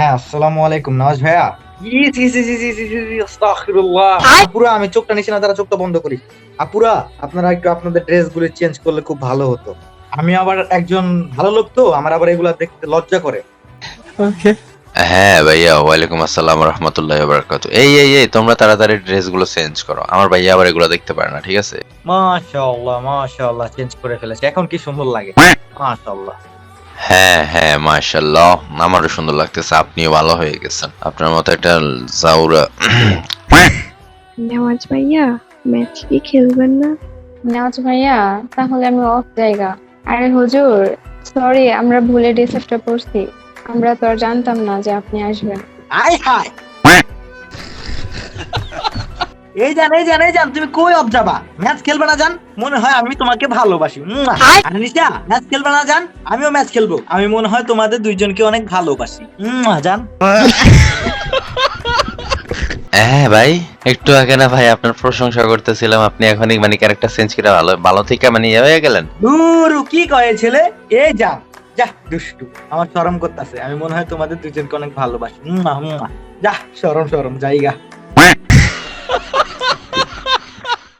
হ্যাঁ আসসালামু আলাইকুম নওয়াজ ভাইয়া। আমি চোখটা নিচে না তারা চোখটা বন্ধ করি। আপুরা আপনারা একটু আপনাদের ড্রেসগুলো চেঞ্জ করলে খুব ভালো হতো। আমি আবার একজন ভালো লোক তো আমার আবার এগুলা দেখতে লজ্জা করে। হ্যাঁ ভাইয়া ওয়ালাইকুম আসসালাম রহমতুল্লাহ বারাকাতু এই এই এই তোমরা তাড়াতাড়ি ড্রেসগুলো চেঞ্জ করো। আমার ভাইয়া আবার এগুলো দেখতে পারে না ঠিক আছে? মাশাআল্লাহ মাশাআল্লাহ চেঞ্জ করে ফেলেছে। এখন কি সুন্দর লাগে। হ্যাঁ। মাশাআল্লাহ। হ্যাঁ হ্যাঁ মাশাল্লাহ আমারও সুন্দর লাগতেছে আপনি ভালো হয়ে গেছেন। আপনার মতো একটা জাউরা। নেওয়াজ ভাইয়া ম্যাচ কি খেলবেন না? নেওয়াজ ভাইয়া তাহলে আমি অফ জায়গা। আরে হুজুর সরি আমরা ভুলে ডিসেপ্টটা পড়ছি। আমরা তো আর জানতাম না যে আপনি আসবেন। আয় হাই এই জান এই জান এই জান তুমি কই অফ যাবা? ম্যাচ খেলবে না জান? মনে হয় আমি তোমাকে ভালোবাসি। নিশা ম্যাচ খেলবে না জান? আমিও ম্যাচ খেলব। আমি মনে হয় তোমাদের দুইজনকে অনেক ভালোবাসি। মুয়া, জান। হ্যাঁ ভাই একটু আগে না ভাই আপনার প্রশংসা করতেছিলাম আপনি এখনই মানে ক্যারেক্টার চেঞ্জ করে ভালো ভালো থেকে মানে ইয়ে হয়ে গেলেন। দুরু কি কয়ে ছেলে? এই যান যা দুষ্টু আমার শরম করতেছে। আমি মনে হয় তোমাদের দুইজনকে অনেক ভালোবাসি। যা শরম শরম জায়গা।